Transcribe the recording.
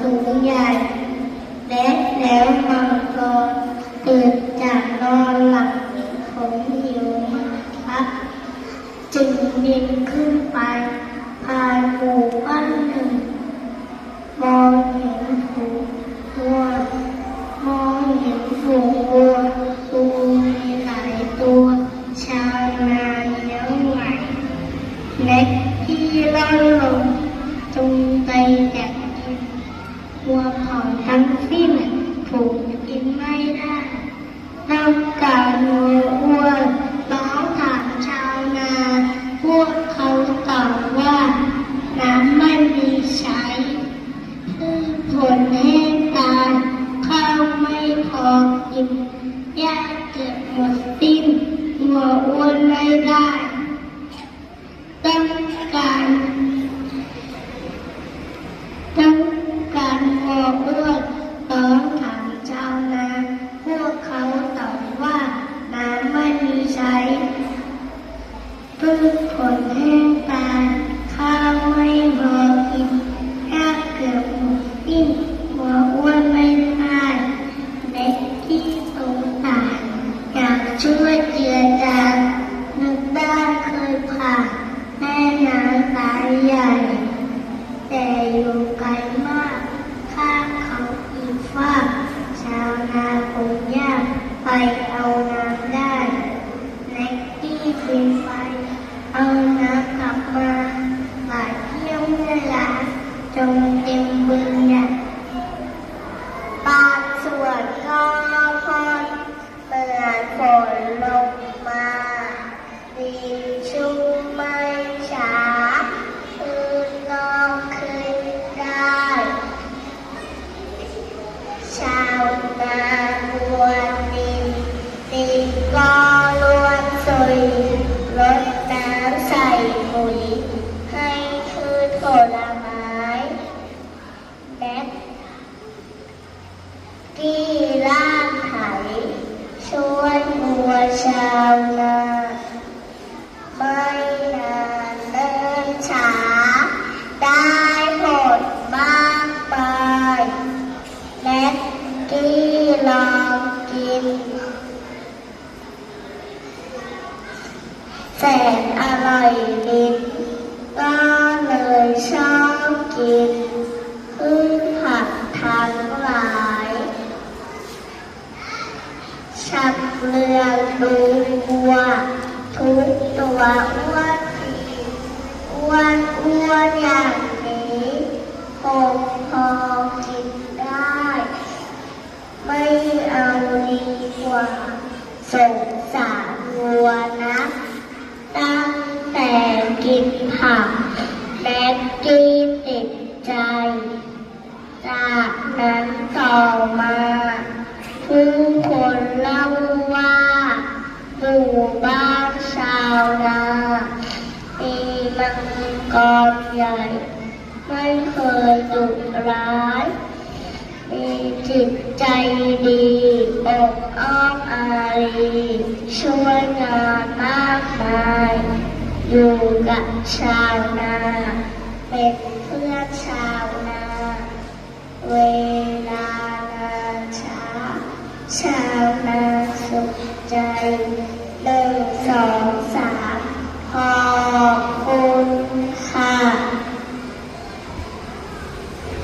สูงใหญ่และแล้วมังกรตื่นจากนอนหลับของหิวครับ จึงบินขึ้นไปผ่านหมู่บ้านหนึ่ง มองเห็นหูวัวมองเห็นฝูงวัวตัวมีหลายตัว ชาวนาเลี้ยงไหลเล็กที่ร่อนล วัวเผาทั้งสิ้นถูกกินไม่ได้ต้องการวัวอ้วนร้องถามชาวนา พวกเขาตอบว่า น้ำไม่มีใช้พืชผลแห้งตายข้าวไม่พอกินหญ้าเกิดหมดสิ้นหัวอ้วนไม่ได้ต้องการารอยากช่วยเจือจางนึกได้เคยผ่านแม่น้ำสายใหญ่แต่อยู่ไกลมากข้าเขาอีกฟาก ผลไม้และที่ล่างไถช่วยบัวชาวนาไม่นานเดินช้า ได้ผลมากมายและที่ลองกินแสนอร่อยลิ้ กินพืชผักทั้งหลายชักเรืองดูวัว ทุกตัวอ้วนดีอ้วนอ้วนอย่างนี้คงพอกินได้ ไม่เอาดีกว่าสงสารวัวนะ ตั้งแต่กินผักแม็กกี้ติดใจ จากนั้น ต่อมาผู้คนเล่าว่าหมู่บ้านชาวนามีมังกรใหญ่ ไม่เคยดุร้าย มีจิตใจดีอกอ้อมอารีช่วยงานมากมาย อยู่กับชาวนา เป็นเพื่อนชาวนาเว ចៅលើស